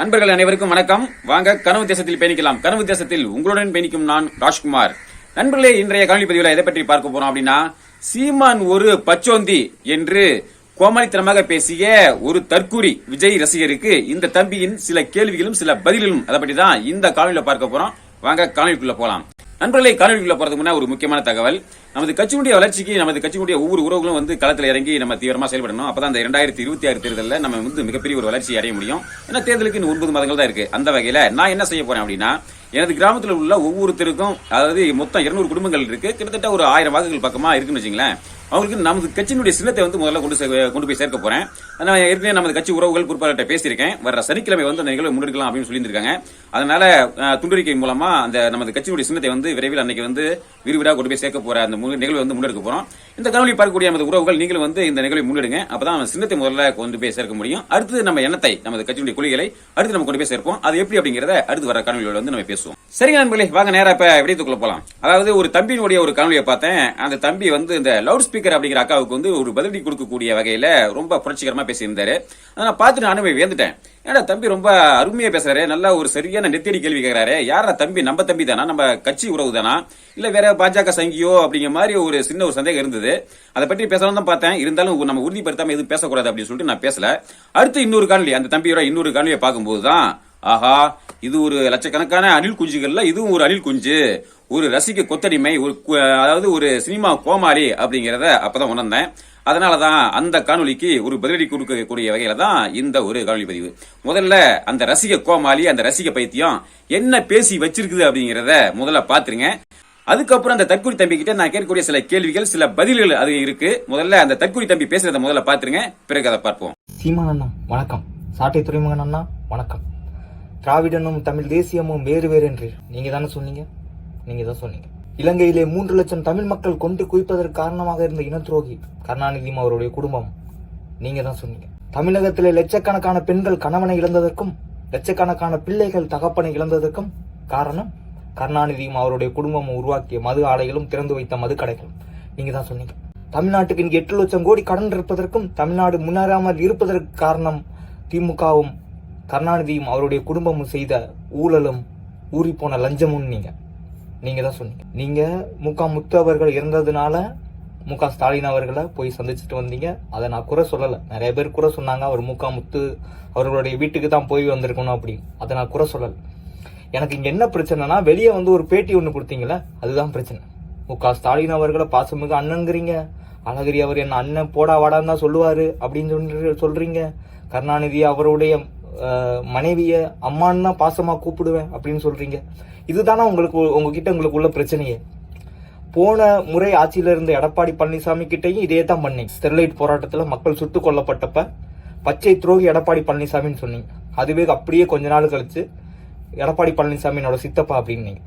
நண்பர்கள் அனைவருக்கும் வணக்கம். வாங்க கனவு தேசத்தில் பயணிக்கலாம். கனவு தேசத்தில் உங்களுடன் பயணிக்கும் நான் ராஜ்குமார். நண்பர்களே இன்றைய காணொலி பதிவில் எதை பற்றி பார்க்க போறோம் அப்படின்னா சீமான் ஒரு பச்சோந்தி என்று கோமாளித்தனமாக பேசிய ஒரு தற்கூரி விஜய் ரசிகருக்கு இந்த தம்பியின் சில கேள்விகளும் சில பதில்களும் அதை பற்றி தான் இந்த காணொலியில பார்க்க போறோம். வாங்க காணொலிக்குள்ள போலாம். நண்பர்களை காணொலிக்குள்ள போறதுக்கு முன்னாடி ஒரு முக்கியமான தகவல். நமது கட்சியினுடைய வளர்ச்சிக்கு நமது கட்சியினுடைய ஒவ்வொரு உறவுகளும் வந்து களத்தில் இறங்கி நம்ம தீவிரமாக செயல்படணும். அப்பதான் அந்த இரண்டாயிரத்தி இருபத்தி ஆறு தேர்தலில் நம்ம வந்து மிகப்பெரிய ஒரு வளர்ச்சி அடைய முடியும். ஏன்னா தேர்தலுக்கு இன்னும் ஒன்பது மாதங்கள் தான் இருக்கு. அந்த வகையில் நான் என்ன செய்ய போறேன் அப்படின்னா எனது கிராமத்தில் உள்ள ஒவ்வொருத்தருக்கும் அதாவது மொத்தம் இருநூறு குடும்பங்கள் இருக்கு. கிட்டத்தட்ட ஒரு ஆயிரம் வாக்குகள் பக்கமா இருக்குன்னு வச்சுங்களேன். அவங்களுக்கு நமது கட்சியினுடைய சின்னத்தை வந்து முதல்ல கொண்டு கொண்டு போய் சேர்க்க போறேன். நான் ஏற்கனவே நமது கட்சி உறவுகள் பொறுப்பாளர்கிட்ட பேசியிருக்கேன். வர சனிக்கிழமை வந்து அந்த நிகழ்வு முன்னெடுக்கலாம் அப்படின்னு சொல்லியிருக்காங்க அதனால துண்டறிக்கை மூலமா அந்த நமது கட்சியினுடைய சின்னத்தை வந்து விரைவில் அன்னைக்கு வந்து விரிவிடா கொண்டு போய் சேர்க்க போற அந்த நிகழ்வு வந்து முன்னெடுக்க போறோம். இந்த கனவுலி பார்க்கக்கூடிய நமது உறவுகள் நீங்களும் வந்து இந்த நிகழ்வை முன்னெடுங்க. அப்பதான் நம்ம சின்னத்தை முதல்ல கொண்டு போய் சேர்க்க முடியும். அடுத்து நம்ம எண்ணத்தை நமது கட்சியுடைய கொள்கைகளை அடுத்து நம்ம கொண்டு போய் சேர்ப்போம். அது எப்படி அப்படிங்கறத அடுத்து வர காணொலியோட வந்து நம்ம பேசுவோம். சரிங்க நண்பர்களே வாங்க நேரா இப்ப விடயத்துக்குள்ள போலாம். அதாவது ஒரு தம்பியினுடைய ஒரு காணொலியை பார்த்தேன். அந்த தம்பி வந்து இந்த லவுட் ஸ்பீக்கர் அப்படிங்கிற அக்காவுக்கு வந்து ஒரு பதிலடி கொடுக்கக்கூடிய வகையில ரொம்ப புரட்சிகரமா பேசியிருந்தாரு. அதை நான் பார்த்து நானும் போய் வேந்துட்டேன் ஏன்னா தம்பி ரொம்ப அருமையா பேசுறாரு? நல்லா ஒரு சரியான நெத்தடி கேள்வி கேட்கிறாரு யாரா தம்பி? நம்ம தம்பி தானா? நம்ம கட்சி உறவு தானா? இல்ல வேற பாஜக சங்கியோ அப்படிங்கிற மாதிரி ஒரு சின்ன ஒரு சந்தேகம் இருந்தது. அதை பற்றி பேசலாம் தான் பார்த்தேன். இருந்தாலும் நம்ம உறுதிப்படுத்தாம எதுவும் பேசக்கூடாது அப்படின்னு சொல்லிட்டு நான் பேசல. அடுத்து இன்னொரு காணொலி அந்த தம்பியோட இன்னொரு காணொலியை பார்க்கும்போது தான் ஆஹா இது ஒரு லட்சக்கணக்கான அணில் குஞ்சுகள்ல இதுவும் ஒரு அணில் குஞ்சு. ஒரு ரசிக கொத்தடிமை ஒரு அதாவது ஒரு சினிமா கோமாளி அப்படிங்கிறத அப்பதான் உணர்ந்தேன். அதனாலதான் அந்த காணொளிக்கு ஒரு பதிலடி கொடுக்கக்கூடிய வகையில தான் இந்த ஒரு காணொலி பதிவு. முதல்ல அந்த ரசிக கோமாளி அந்த ரசிக பைத்தியம் என்ன பேசி வச்சிருக்குது அப்படிங்கிறத முதல்ல பாத்துருங்க. அதுக்கப்புறம் அந்த தற்கொலை தம்பி கிட்ட நான் கேட்கக்கூடிய சில கேள்விகள் சில பதில்கள் அது இருக்கு. முதல்ல அந்த தற்கொலை தம்பி பேசுறத முதல்ல பாத்துருங்க. பிறகு அதை பார்ப்போம். சீமான் அண்ணா வணக்கம். சாட்டை துறைமுகன் அண்ணா வணக்கம். திராவிடனும் தமிழ் தேசியமும் வேறு வேறு என்று நீங்க தானே சொன்னீங்க? நீங்க தான் சொன்னீங்க. இலங்கையிலே மூன்று லட்சம் தமிழ் மக்கள் கொண்டு குவிப்பதற்கு காரணமாக இருந்த இன துரோகி கருணாநிதியும் அவருடைய குடும்பம். நீங்க தான் சொன்னீங்க. தமிழகத்திலே லட்சக்கணக்கான பெண்கள் கணவனை இழந்ததற்கும் லட்சக்கணக்கான பிள்ளைகள் தகப்பனை இழந்ததற்கும் காரணம் கருணாநிதியும் அவருடைய குடும்பமும் உருவாக்கிய மது ஆலைகளும் திறந்து வைத்த மது கடைகளும். நீங்க தான் சொன்னீங்க. தமிழ்நாட்டுக்கு இங்கு எட்டு லட்சம் கோடி கடன் இருப்பதற்கும் தமிழ்நாடு முன்னேறாமல் இருப்பதற்கு காரணம் திமுகவும் கருணாநிதியும் அவருடைய குடும்பமும் செய்த ஊழலும் ஊறி போன லஞ்சமும் நீங்க. நீங்க தான் சொன்னீங்க. நீங்க முக்கா முத்து அவர்கள் இறந்ததுனால மு க ஸ்டாலின் அவர்களை போய் சந்திச்சுட்டு வந்தீங்க. அதை நான் குறை சொல்லலை. நிறைய பேர் குறை சொன்னாங்க. அவர் மு க முத்து அவர்களுடைய வீட்டுக்கு தான் போய் வந்திருக்கணும் அப்படின்னு. அதை நான் குறை சொல்லலை. எனக்கு இங்க என்ன பிரச்சனைனா வெளியே வந்து ஒரு பேட்டி ஒன்று கொடுத்தீங்களே அதுதான் பிரச்சனை. மு க ஸ்டாலின் அவர்களை பாசமிகு அண்ணங்கிறீங்க அழகிரி அவர் என்ன அண்ணன் போடா வாடான்னு தான் சொல்லுவார் அப்படின்னு சொல்லி சொல்றீங்க. கருணாநிதி அவருடைய மனைவியை அம்மான்னு தான் பாசமாக கூப்பிடுவேன் அப்படின்னு சொல்றீங்க. இதுதானா உங்களுக்கு உங்ககிட்ட உங்களுக்கு உள்ள பிரச்சனையே? போன முறை ஆட்சியில் இருந்த எடப்பாடி பழனிசாமி கிட்டையும் இதே தான் பண்ணீங்க ஸ்டெர்லைட் போராட்டத்தில் மக்கள் சுட்டுக் கொல்லப்பட்டப்ப பச்சை துரோகி எடப்பாடி பழனிசாமின்னு சொன்னீங்க அதுவே அப்படியே கொஞ்ச நாள் கழிச்சு எடப்பாடி பழனிசாமி சித்தப்பா அப்படின்னீங்க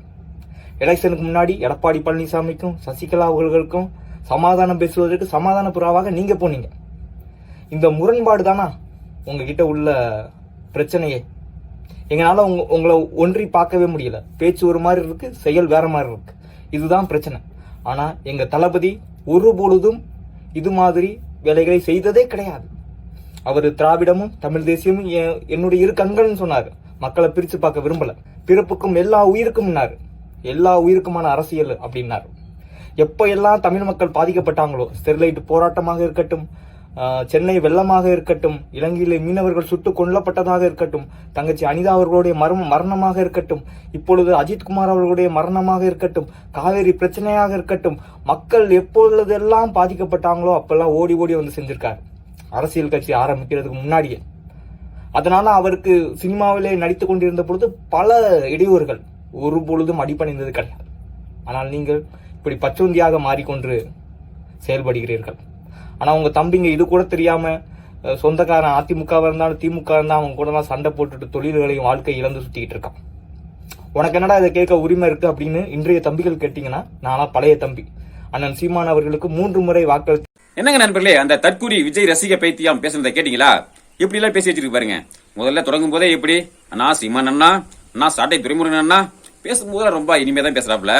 எலெக்ஷனுக்கு முன்னாடி எடப்பாடி பழனிசாமிக்கும் சசிகலா அவர்களுக்கும் சமாதானம் பேசுவதற்கு சமாதான புறாவாக நீங்க போனீங்க. இந்த முரண்பாடு தானா உங்ககிட்ட உள்ள பிரச்சனையே? எங்களால் உங்க உங்களை ஒன்றி பார்க்கவே முடியல. பேச்சு ஒரு மாதிரி இருக்கு செயல் வேற மாதிரி இருக்கு. இதுதான் பிரச்சனை. ஆனால் எங்கள் தளபதி ஒரு பொழுதும் இது மாதிரி வேலைகளை செய்ததே கிடையாது. அவர் திராவிடமும் தமிழ் தேசியமும் எ- என்னுடைய இரு கண்கள்னு சொன்னார். மக்களை பிரித்து பார்க்க விரும்பல. பிறப்புக்கும் எல்லா உயிருக்கும்னாரு எல்லா உயிருக்குமான அரசியல் அப்படின்னாரு. எப்போ எல்லாம் தமிழ் மக்கள் பாதிக்கப்பட்டாங்களோ ஸ்டெர்லைட் போராட்டமாக இருக்கட்டும் சென்னை வெள்ளமாக இருக்கட்டும் இலங்கையிலே மீனவர்கள் சுட்டு கொல்லப்பட்டதாக இருக்கட்டும் தங்கச்சி அனிதா அவர்களுடைய மரணம் மரணமாக இருக்கட்டும் இப்பொழுது அஜித்குமார் அவர்களுடைய மரணமாக இருக்கட்டும் காவேரி பிரச்சனையாக இருக்கட்டும் மக்கள் எப்பொழுதெல்லாம் பாதிக்கப்பட்டாங்களோ அப்பெல்லாம் ஓடி ஓடி வந்து செஞ்சிருக்காரு. அரசியல் கட்சி ஆரம்பிக்கிறதுக்கு முன்னாடியே. அதனால அவருக்கு சினிமாவிலே நடித்து கொண்டிருந்த பொழுது பல இடையூறுகள் ஒரு பொழுதும் அடிப்படைந்தது கிடையாது. ஆனால் நீங்கள் இப்படி பச்சோந்தியாக மாறிக்கொண்டு செயல்படுகிறீர்கள். ஆனால் உங்கள் தம்பிங்க இது கூட தெரியாமல் சொந்தக்காரன் அதிமுகவாக இருந்தாலும் திமுக இருந்தால் அவங்க கூட தான் சண்டை போட்டுட்டு தொழில்களையும் வாழ்க்கை இழந்து சுற்றிட்டு இருக்கான். உனக்கு என்னடா இதை கேட்க உரிமை இருக்குது அப்படின்னு இன்றைய தம்பிகள் கேட்டிங்கன்னா நானா பழைய தம்பி. அண்ணன் சீமான் அவர்களுக்கு மூன்று முறை வாக்களித்து என்னங்க நண்பர்களே அந்த தற்கூரி விஜய் ரசிக பைத்தியம் பேசுனதை கேட்டீங்களா? இப்படி எல்லாம் பேசி வச்சிருக்கு பாருங்க. முதல்ல தொடங்கும் போதே எப்படி? அண்ணா சீமான் அண்ணா அண்ணா சாட்டை துரைமுருகன் அண்ணா பேசும்போது ரொம்ப இனிமே தான் பேசுறாப்ல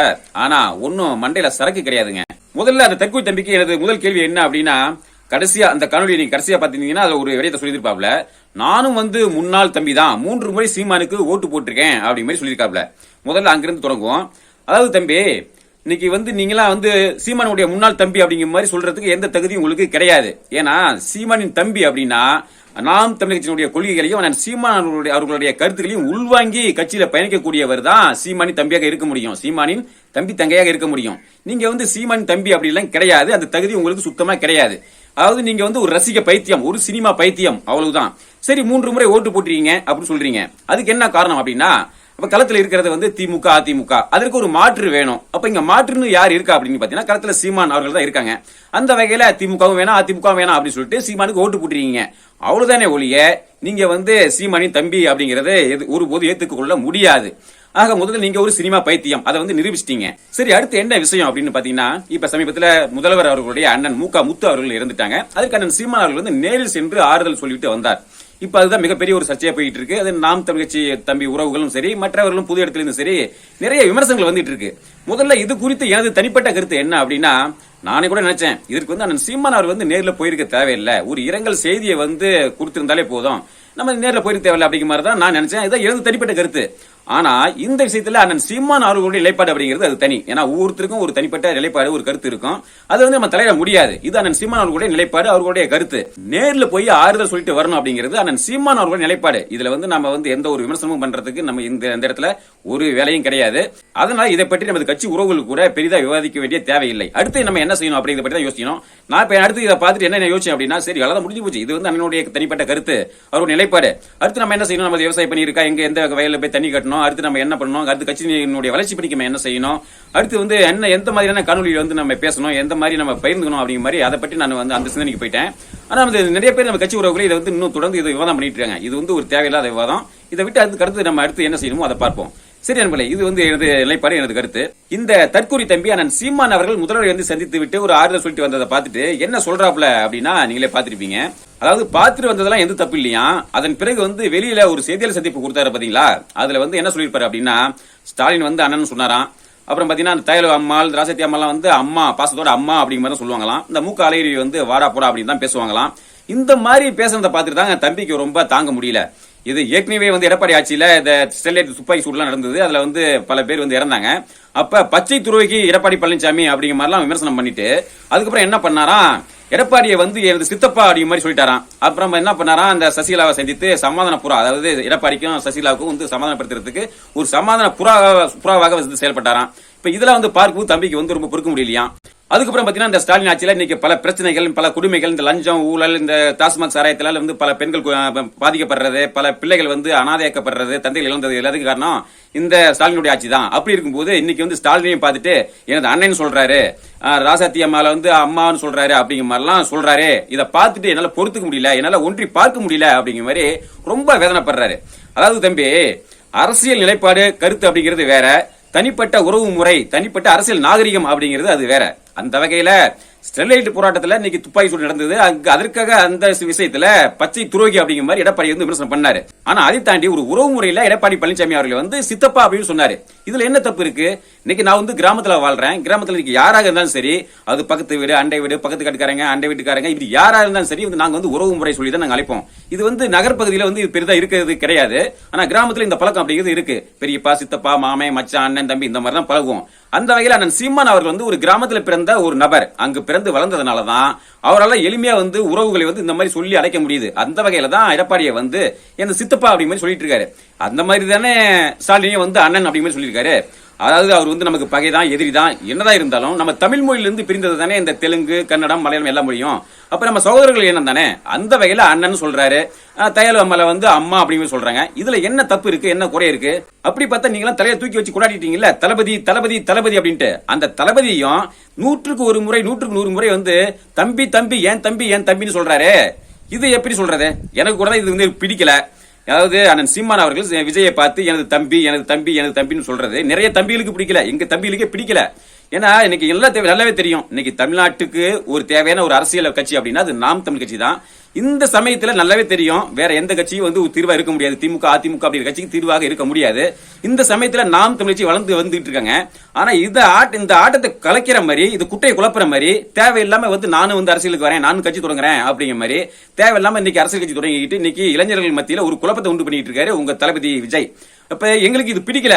ஆனா ஒன்னும் மண்டையில சரக்கு கிடையாதுங்க. முதல்ல அந்த தற்கொலை தம்பிக்கு எனது முதல் கேள்வி என்ன அப்படின்னா கடைசியா அந்த காணொலி நீங்க கடைசியா பாத்தீங்கன்னா அதுல ஒரு விடயத்தை சொல்லியிருப்பாப்ல நானும் வந்து முன்னாள் தம்பி தான் மூன்று முறை சீமானுக்கு ஓட்டு போட்டிருக்கேன் அப்படி மாதிரி சொல்லியிருக்காப்ல முதல்ல அங்கிருந்து தொடங்குவோம். அதாவது தம்பி இன்னைக்கு வந்து நீங்களாம் வந்து சீமானுடைய முன்னாள் தம்பி அப்படிங்கிற மாதிரி சொல்றதுக்கு எந்த தகுதியும் உங்களுக்கு கிடையாது. ஏன்னா சீமானின் தம்பி அப்படின்னா நாம் தமிழகத்தினுடைய கட்சியினுடைய கொள்கைகளையும் அண்ணன் சீமான் அவர்களுடைய அவர்களுடைய கருத்துக்களையும் உள்வாங்கி கட்சியில பயணிக்கக்கூடியவர் தான் சீமானின் தம்பியாக இருக்க முடியும். சீமானின் தம்பி தங்கையாக இருக்க முடியும். நீங்க வந்து சீமானின் தம்பி அப்படி எல்லாம் கிடையாது. அந்த தகுதி உங்களுக்கு சுத்தமா கிடையாது. அதாவது நீங்க வந்து ஒரு ரசிக பைத்தியம் ஒரு சினிமா பைத்தியம் அவ்வளவுதான். சரி மூன்று முறை ஓட்டு போட்டுறீங்க அப்படின்னு சொல்றீங்க. அதுக்கு என்ன காரணம் அப்படின்னா அப்ப களத்துல இருக்கிறது வந்து திமுக அதிமுக. அதற்கு ஒரு மாற்று வேணும். அப்ப இங்க மாற்றுன்னு யார் இருக்கா அப்படின்னு பாத்தீங்கன்னா களத்துல சீமான் அவர்கள் தான் இருக்காங்க. அந்த வகையில திமுகவும் வேணாம் அதிமுக வேணாம் அப்படின்னு சொல்லிட்டு சீமானுக்கு ஓட்டு போட்டுருக்கீங்க. அவ்வளவுதானே ஒழிய நீங்க வந்து சீமானின் தம்பி அப்படிங்கறத எது- ஒருபோது ஏத்துக்கொள்ள முடியாது. ஆக முதல்ல நீங்க ஒரு சினிமா பைத்தியம். அதை வந்து நிரூபிச்சிட்டீங்க. சரி அடுத்து என்ன விஷயம் அப்படின்னு பாத்தீங்கன்னா இப்ப சமீபத்துல முதல்வர் அவர்களுடைய அண்ணன் மூகா முத்து அவர்கள் இறந்துட்டாங்க. அதுக்கு அண்ணன் சீமான் அவர்கள் வந்து நேரில் சென்று ஆறுதல் சொல்லிட்டு வந்தார். இப்ப அதுதான் மிகப்பெரிய ஒரு சர்ச்சையா போயிட்டு இருக்கு அது நாம் தமிழ்கட்சி தம்பி உறவுகளும் சரி மற்றவர்களும் புது இடத்துல சரி நிறைய விமர்சனங்கள் வந்துட்டு இருக்கு முதல்ல இது குறித்து எனது தனிப்பட்ட கருத்து என்ன அப்படின்னா நானே கூட நினைச்சேன். இதற்கு வந்து அண்ணன் சீமான் அவர் வந்து நேர்ல போயிருக்க தேவையில்லை. ஒரு இரங்கல் செய்தியை வந்து கொடுத்திருந்தாலே போதும். நம்ம நேரில் போயிருக்க தேவையில்லை அப்படிங்கிற மாதிரி தான் நான் நினைச்சேன். இதான் எனது தனிப்பட்ட கருத்து. ஆனா இந்த விஷயத்துல அண்ணன் சீமான் அவர்களுடைய நிலைப்பாடு அப்படிங்கிறது அது தனி. ஏன்னா ஒவ்வொருத்தருக்கும் ஒரு தனிப்பட்ட நிலைப்பாடு ஒரு கருத்து இருக்கும். அது வந்து நம்ம தலையிட முடியாது. இது அண்ணன் சீமான் அவர்களுடைய நிலைப்பாடு அவர்களுடைய கருத்து. நேர்ல போய் ஆறுதல் சொல்லிட்டு வரணும் அப்படிங்கிறது அண்ணன் சீமான் அவர்களுடைய நிலைப்பாடு. இதுல வந்து நம்ம வந்து எந்த ஒரு விமர்சனமும் பண்றதுக்கு நம்ம இந்த இந்த இடத்துல ஒரு வேலையும் கிடையாது. அதனால இதை பற்றி நமது கட்சி உறவுகள் கூட பெரிதா விவாதிக்க வேண்டிய தேவையில்லை. அடுத்து நம்ம என்ன செய்யணும் அப்படிங்கிறத பற்றி தான் யோசிக்கணும். நான் இப்ப அடுத்து இதை பார்த்துட்டு என்ன யோசிச்சேன் அப்படின்னா சரி அதான் முடிஞ்சு போச்சு. இது வந்து அண்ணனுடைய தனிப்பட்ட கருத்து. அவருடைய நிலைப்பாடு அடுத்து நம்ம என்ன செய்யணும்? நம்ம விவசாயம் பண்ணியிருக்கா எங்க எந்த வயல்ல போய் தண்ணி கட்டணும்? அடுத்து நம்ம என்ன பண்ணணும்? அடுத்து கட்சியினுடைய வளர்ச்சி பணிக்கு நம்ம என்ன செய்யணும்? அடுத்து வந்து என்ன எந்த மாதிரியான காணொலியில் வந்து நம்ம பேசணும்? எந்த மாதிரி நம்ம பகிர்ந்துக்கணும் அப்படிங்கிற மாதிரி அதை பற்றி நான் வந்து அந்த சிந்தனைக்கு போயிட்டேன். ஆனா வந்து நிறைய பேர் நம்ம கட்சி உறவுகளை இதை வந்து இன்னும் தொடர்ந்து இதை விவாதம் பண்ணிட்டு இருக்காங்க. இது வந்து ஒரு தேவையில்லாத விவாதம். இதை விட்டு அதுக்கு அடுத்து நம்ம அடுத்து என்ன செய்யணுமோ அதை பார்ப்போம். சரி நண்பர்களே இது வந்து எனது நிலைப்பாடு எனது கருத்து. இந்த தற்கூரி தம்பி அண்ணன் சீமான் அவர்கள் முதல்வரை வந்து சந்தித்து விட்டு ஒரு ஆறுதல் சொல்லிட்டு வந்ததை பார்த்துட்டு என்ன சொல்றாப்ல அப்படின்னா நீங்களே பார்த்துருப்பீங்க. அதாவது பார்த்துட்டு வந்ததெல்லாம் எந்த தப்பு இல்லையா? அதன் பிறகு வந்து வெளியில ஒரு செய்தியாளர் சந்திப்பு கொடுத்தாரு பாத்தீங்களா? அதுல வந்து என்ன சொல்லியிருப்பாரு அப்படின்னா ஸ்டாலின் வந்து அண்ணன் சொன்னாராம். அப்புறம் பாத்தீங்கன்னா அந்த தையல் அம்மாள் ராசத்தி அம்மாலாம் வந்து அம்மா பாசத்தோட அம்மா அப்படிங்கிற மாதிரி தான் சொல்லுவாங்களாம். இந்த மூக்க அலையரி வந்து வாடா போடா அப்படின்னு தான் பேசுவாங்களாம். இந்த மாதிரி பேசுறத பார்த்துட்டு தாங்க தம்பிக்கு ரொம்ப தாங்க முடியல. இது ஏற்கனவே வந்து எடப்பாடி ஆட்சியில் இந்த ஸ்டெர்லைட் துப்பாக்கி சூடுலாம் நடந்தது. அதில் வந்து பல பேர் வந்து இறந்தாங்க. அப்போ பச்சை துருவைக்கு எடப்பாடி பழனிசாமி அப்படிங்கிற மாதிரிலாம் விமர்சனம் பண்ணிட்டு அதுக்கப்புறம் என்ன பண்ணாராம் எடப்பாடியை வந்து எனது சித்தப்பா அப்படிங்கிற மாதிரி சொல்லிட்டாராம். அப்புறம் என்ன பண்ணாராம் அந்த சசிகலாவை சந்தித்து சமாதான புறா அதாவது எடப்பாடிக்கும் சசிகலாவுக்கும் வந்து சமாதானப்படுத்துறதுக்கு ஒரு சமாதான புறா புறாவாக வந்து செயல்பட்டாராம். இப்போ இதெல்லாம் வந்து பார்க்கும்போது தம்பிக்கு வந்து ரொம்ப பொறுக்க முடியலையா அதுக்கப்புறம் பார்த்தீங்கன்னா இந்த ஸ்டாலின் ஆட்சியில் இன்னைக்கு பல பிரச்சனைகள் பல கொடுமைகள் இந்த லஞ்சம் ஊழல் இந்த டாஸ்மாக் சாராயத்தினால வந்து பல பெண்கள் பாதிக்கப்படுறது பல பிள்ளைகள் வந்து அனாதையாக்கப்படுறது தந்தைகள் இழந்தது எல்லாத்துக்கும் காரணம் இந்த ஸ்டாலினுடைய ஆட்சி தான். அப்படி இருக்கும்போது இன்னைக்கு வந்து ஸ்டாலினையும் பார்த்துட்டு எனது அண்ணன் சொல்றாரு ராசாத்தி அம்மாவில் வந்து அம்மான்னு சொல்றாரு அப்படிங்கிற மாதிரிலாம் சொல்றாரு. இதை பார்த்துட்டு என்னால் பொறுத்துக்க முடியல என்னால் ஒன்றி பார்க்க முடியல அப்படிங்கிற மாதிரி ரொம்ப வேதனைப்படுறாரு. அதாவது தம்பி அரசியல் நிலைப்பாடு கருத்து அப்படிங்கிறது வேற. தனிப்பட்ட உறவு முறை தனிப்பட்ட அரசியல் நாகரிகம் அப்படிங்கிறது அது வேற. அந்த வகையில ஸ்டெர்லைட் போராட்டத்தில் இன்னைக்கு துப்பாக்கி சூடு நடந்தது. அங்கு அதற்காக அந்த விஷயத்துல பச்சை துரோகி அப்படிங்கிற மாதிரி எடப்பாடி வந்து விமர்சனம் பண்ணாரு. ஆனா அதை தாண்டி ஒரு உறவு முறையில எடப்பாடி பழனிசாமி அவர்கள் வந்து சித்தப்பா அப்படின்னு சொன்னாரு. இதுல என்ன தப்பு இருக்கு? இன்னைக்கு நான் வந்து கிராமத்துல வாழ்றேன். கிராமத்துல இன்னைக்கு யாராக இருந்தாலும் சரி அது பக்கத்து வீடு அண்டை வீடு பக்கத்து கட்டுக்காரங்க அண்டை வீட்டுக்காரங்க இப்படி யாராக இருந்தாலும் சரி வந்து நாங்க வந்து உறவு முறை சொல்லி தான் நாங்க அழைப்போம். இது வந்து நகர்ப்பகுதியில வந்து இது பெரிதா இருக்கிறது கிடையாது. ஆனா கிராமத்துல இந்த பழக்கம் அப்படிங்கிறது இருக்கு. பெரியப்பா சித்தப்பா மாமே மச்சான் அண்ணன் தம்பி இந்த மாதிரி தான் பழகுவோம். அந்த வகையில் அண்ணன் சீமான் அவர்கள் வந்து ஒரு கிராமத்துல பிறந்த ஒரு நபர். அங்கு பிறந்து வளர்ந்ததுனால தான் அவரால் எளிமையா வந்து உறவுகளை வந்து இந்த மாதிரி சொல்லி அடைக்க முடியுது. அந்த வகையில் தான் எடப்பாடியை வந்து என் சித்தப்பா அப்படி மாதிரி சொல்லிட்டு இருக்காரு. அந்த மாதிரி தானே ஸ்டாலினே வந்து அண்ணன் அப்படி மாதிரி சொல்லியிருக்காரு. அதாவது அவர் வந்து நமக்கு பகை தான் எதிரி தான் என்னதான் இருந்தாலும் நம்ம தமிழ் மொழியிலிருந்து பிரிந்தது தானே இந்த தெலுங்கு கன்னடம் மலையாளம் எல்லா மொழியும். அப்போ நம்ம சகோதரர்கள் என்ன தானே? அந்த வகையில் அண்ணன் சொல்றாரு. அஹ், தையல் வந்து அம்மா அப்படின்னு சொல்றாங்க. இதுல என்ன தப்பு இருக்கு என்ன குறை இருக்கு? அப்படி பார்த்தா நீங்களாம் தலையை தூக்கி வச்சு கொண்டாடிட்டீங்கல்ல? தளபதி தளபதி தளபதி அப்படின்ட்டு. அந்த தளபதியும் நூற்றுக்கு ஒரு முறை நூற்றுக்கு நூறு முறை வந்து தம்பி தம்பி ஏன் தம்பி ஏன் தம்பின்னு சொல்றாரு. இது எப்படி சொல்றது? எனக்கு கூட இது வந்து பிடிக்கல. அதாவது அண்ணன் சீமான் அவர்கள் விஜயை பார்த்து எனது தம்பி எனது தம்பி எனது தம்பின்னு சொல்றது. நிறைய தம்பிகளுக்கு பிடிக்கல. எங்க தம்பிகளுக்கே பிடிக்கல. ஏன்னா இன்னைக்கு எல்லா தேவை நல்லாவே தெரியும். இன்னைக்கு தமிழ்நாட்டுக்கு ஒரு தேவையான ஒரு அரசியல் கட்சி அப்படின்னா அது நாம் தமிழ் கட்சி தான். இந்த சமயத்துல நல்லாவே தெரியும். வேற எந்த கட்சியும் வந்து தீர்வாக தீர்வா இருக்க முடியாது. திமுக அதிமுக அப்படிங்கிற கட்சிக்கு தீர்வாக இருக்க முடியாது. இந்த சமயத்துல நாம் தமிழ்ச்சி வளர்ந்து வந்துட்டு இருக்காங்க. ஆனா இந்த ஆட் இந்த ஆட்டத்தை கலைக்கிற மாதிரி இது குட்டையை குழப்புற மாதிரி தேவையில்லாம வந்து நானும் வந்து அரசியலுக்கு வரேன் நானும் கட்சி தொடங்குறேன் அப்படிங்கிற மாதிரி தேவையில்லாம இன்னைக்கு அரசியல் கட்சி தொடங்கிட்டு இன்னைக்கு இளைஞர்கள் மத்தியில ஒரு குழப்பத்தை உண்டு பண்ணிட்டு இருக்காரு உங்க தளபதி விஜய். அப்ப எங்களுக்கு இது பிடிக்கல.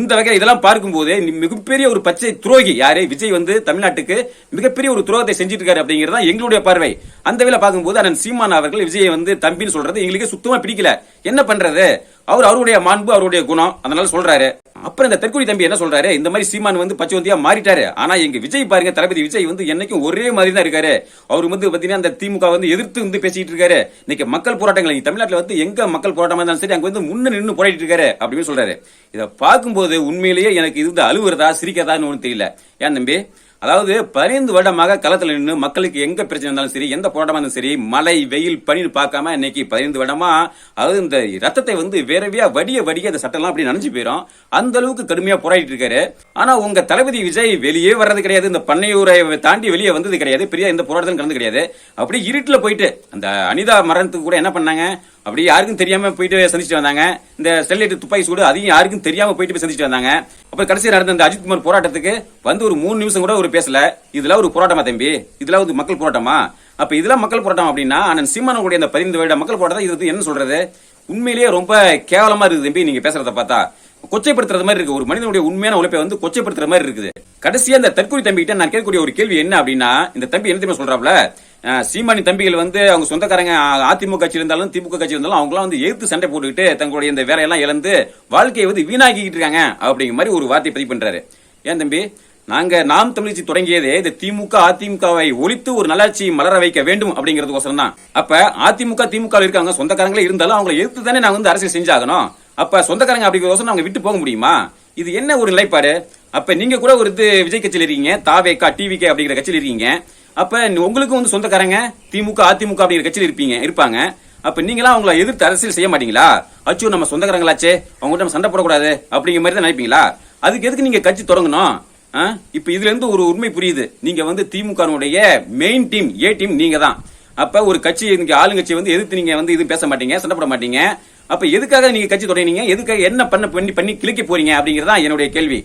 இந்த வகையில் இதெல்லாம் பார்க்கும்போது மிகப்பெரிய ஒரு பச்சை துரோகி யாரு? விஜய் வந்து தமிழ்நாட்டுக்கு மிகப்பெரிய ஒரு துரோகத்தை செஞ்சுட்டு இருக்காரு அப்படிங்கிறது தான் எங்களுடைய பார்வை. அந்த வேலை பார்க்கும்போது அண்ணன் சீமான் அவர்கள் விஜயை வந்து தம்பின்னு சொல்றது எங்களுக்கு சுத்தமா பிடிக்கல. என்ன பண்றது? அவர் அவருடைய மாண்பு அவருடைய குணம். அதனால சொல்றாரு. அப்புறம் இந்த தெற்குடி தம்பி என்ன சொல்றாரு? இந்த மாதிரி சீமான் வந்து பச்சைவந்தியா மாறிட்டாரு. ஆனா எங்க விஜய் பாருங்க தளபதி விஜய் வந்து என்னைக்கும் ஒரே மாதிரி தான் இருக்காரு. அவர் வந்து பாத்தீங்கன்னா அந்த திமுக வந்து எதிர்த்து வந்து பேசிட்டு இருக்காரு. இன்னைக்கு மக்கள் போராட்டங்கள் தமிழ்நாட்டில் வந்து எங்க மக்கள் போராட்டமா இருந்தாலும் சரி அங்க வந்து முன்ன நின்று போராடிட்டு இருக்காரு அப்படின்னு சொல்றாரு. இதை பார்க்கும்போது உண்மையிலேயே எனக்கு இது வந்து அழுவுறதா சிரிக்கிறதான்னு ஒன்றும் தெரியல. ஏன் தம்பி? அதாவது பதினைந்து வருடமாக களத்தில் நின்று மக்களுக்கு எங்க பிரச்சனை இருந்தாலும் சரி எந்த போராட்டமா இருந்தாலும் சரி மழை வெயில் பனின்னு பார்க்காம இன்னைக்கு பதினைந்து வருடமா அதாவது இந்த ரத்தத்தை வந்து வேறவையா வடிய வடிய அந்த சட்டம்லாம் அப்படி நனைஞ்சு போயிடும் அந்த அளவுக்கு கடுமையா போராடிட்டு இருக்காரு. ஆனா உங்க தளபதி விஜய் வெளியே வர்றது கிடையாது. இந்த பண்ணையூரை தாண்டி வெளியே வந்தது கிடையாது. பெரிய எந்த போராட்டத்திலும் கலந்து கிடையாது. அப்படியே இருட்டில் போயிட்டு அந்த அனிதா மரணத்துக்கு கூட என்ன பண்ணாங்க? அப்படி யாருக்கும் தெரியாம போயிட்டு சந்திச்சுட்டு வந்தாங்க. இந்த ஸ்டெர்லைட் துப்பாக்கி சூடு அதையும் யாருக்கும் தெரியாம போயிட்டு போய் சந்திச்சுட்டு வந்தாங்க. அப்புறம் கடைசி நடந்த இந்த அஜித்குமார் போராட்டத்துக்கு வந்து ஒரு மூணு நிமிஷம் கூட ஒரு பேசல. இதெல்லாம் ஒரு போராட்டமா தம்பி? இதெல்லாம் ஒரு மக்கள் போராட்டமா? அப்ப இதெல்லாம் மக்கள் போராட்டம் அப்படின்னா அண்ணன் சீமானனுடைய அந்த பதினைந்து வருட மக்கள் போராட்டம் இது வந்து என்ன சொல்றது? உண்மையிலேயே ரொம்ப கேவலமா இருக்குது தம்பி நீங்க பேசுறத பார்த்தா. கொச்சைப்படுத்துறது மாதிரி இருக்கு. ஒரு மனிதனுடைய உண்மையான உழைப்பை வந்து கொச்சைப்படுத்துற மாதிரி இருக்குது. கடைசியா அந்த தற்கொலை தம்பி கிட்ட நான் கேட்கக்கூடிய ஒரு கேள்வி என்ன அப்படின்னா இந்த தம்பி என்ன தெரியுமா சொல்றாப்ல சீமானி தம்பிகள் வந்து அவங்க சொந்தக்காரங்க அதிமுக கட்சி இருந்தாலும் திமுக கட்சி இருந்தாலும் அவங்களாம் வந்து எதிர்த்து சண்டை போட்டுக்கிட்டு தங்களுடைய இந்த வேலையெல்லாம் இழந்து வாழ்க்கையை வந்து வீணாக்கிக்கிட்டு இருக்காங்க அப்படிங்கிற மாதிரி ஒரு வார்த்தை பதிவு பண்றாரு. ஏன் தம்பி? நாங்க நாம் தமிழ்ச்சி தொடங்கியதே இந்த திமுக அதிமுகவை ஒழித்து ஒரு நல்லாட்சி மலர வைக்க வேண்டும் அப்படிங்கிறதுக்கோசரம் தான். அப்ப அதிமுக திமுக இருக்காங்க சொந்தக்காரங்களே இருந்தாலும் அவங்களை எதிர்த்து தானே நாங்க வந்து அரசியல் செஞ்சாகணும். அப்ப சொந்தக்காரங்க அப்படிங்கிறதோசரம் அவங்க விட்டு போக முடியுமா? இது என்ன ஒரு நிலைப்பாடு? அப்ப நீங்க கூட ஒரு இது விஜய் கட்சியில் இருக்கீங்க தாவேக்கா டிவிகே அப்படிங்கிற கட்சியில் இருக்கீங்க. அப்ப உங்களுக்கும் வந்து சொந்தக்காரங்க திமுக அதிமுக அப்படிங்கிற கட்சியில் இருப்பீங்க இருப்பாங்க. அப்ப நீங்களாம் அவங்கள எதிர்த்து அரசியல் செய்ய மாட்டீங்களா? அச்சோ நம்ம சொந்தக்காரங்களாச்சே அவங்ககிட்ட நம்ம சண்டை போடக்கூடாது அப்படிங்கிற மாதிரி தான் நினைப்பீங்களா? அதுக்கு எதுக்கு நீங்க கட்சி தொடங்கணும்? ஆ? இப்ப இதுல இருந்து ஒரு உண்மை புரியுது. நீங்க வந்து திமுகனுடைய மெயின் டீம் ஏ டீம் நீங்க தான். அப்ப ஒரு கட்சி நீங்க ஆளுங்கட்சி வந்து எதிர்த்து நீங்க வந்து இது பேச மாட்டீங்க சண்டை போட மாட்டீங்க. அப்ப எதுக்காக நீங்க கட்சி தொடங்கினீங்க? எதுக்காக என்ன பண்ண பண்ணி பண்ணி கிளிக்க போறீங்க அப்படிங்கறதா என்னுடைய கேள்வி.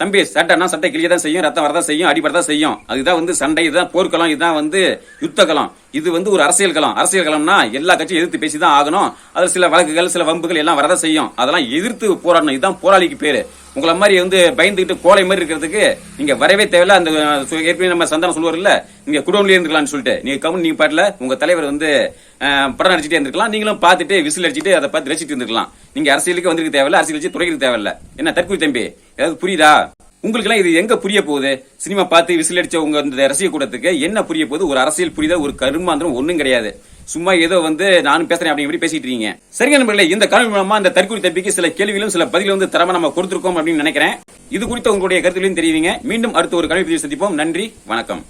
தம்பி சட்டைனா சட்டை கிளிய தான் செய்யும் ரத்தம் வரதான் செய்யும் அடிபடதான் செய்யும். அதுதான் வந்து சண்டை இதுதான் போர்க்களம் இதுதான் வந்து யுத்தகலம் இது வந்து ஒரு அரசியல் களம் அரசியல் களம்னா எல்லா கட்சியும் எதிர்த்து பேசி தான் ஆகணும். அதில் சில வழக்குகள் சில வம்புகள் எல்லாம் வரதான் செய்யும். அதெல்லாம் எதிர்த்து போராடணும். இதுதான் போராளிக்கு பேரு. உங்களை மாதிரி வந்து பயந்துகிட்டு கோலை மாதிரி இருக்கிறதுக்கு நீங்க வரவே தேவையில்ல. அந்த சு- ஏற்கனவே நம்ம சந்தானம் சொல்லுவார்ல நீங்க குடோன்ல இருந்துக்கலாம்னு சொல்லிட்டு. நீங்க கவுன் நீங்க பாட்டில் உங்க தலைவர் வந்து படம் நடிச்சுட்டே இருந்திருக்கலாம். நீங்களும் பார்த்துட்டு விசில் அடிச்சிட்டு அதை பார்த்து ரசிச்சுட்டு இருந்திருக்கலாம். நீங்க அரசியலுக்கு வந்திருக்க தேவையில்ல. அரசியல் வச்சு துறைக்கு தேவையில்ல. என்ன தற்கொலை தம்பி ஏதாவது புரியுதா? உங்களுக்கு எல்லாம் இது எங்க புரிய போகுது? சினிமா பார்த்து விசில் அடிச்ச உங்க இந்த ரசிக கூடத்துக்கு என்ன புரிய போகுது? ஒரு அரசியல் புரிதல் ஒரு கருமாந்திரம் ஒண்ணும் கிடையாது. சும்மா ஏதோ வந்து நானும் பேசுறேன் அப்படி இப்படி பேசிட்டு இருக்கீங்க. சரிங்க நண்பர்களே இந்த காணொலி மூலமா இந்த தற்கொலை தப்பிக்கு சில கேள்விகளும் சில பதிலும் வந்து தரமா நம்ம கொடுத்துருக்கோம் அப்படின்னு நினைக்கிறேன். இது குறித்த உங்களுடைய கருத்துகளையும் தெரிவிங்க. மீண்டும் அடுத்த ஒரு கல்வி சந்திப்போம். நன்றி வணக்கம்.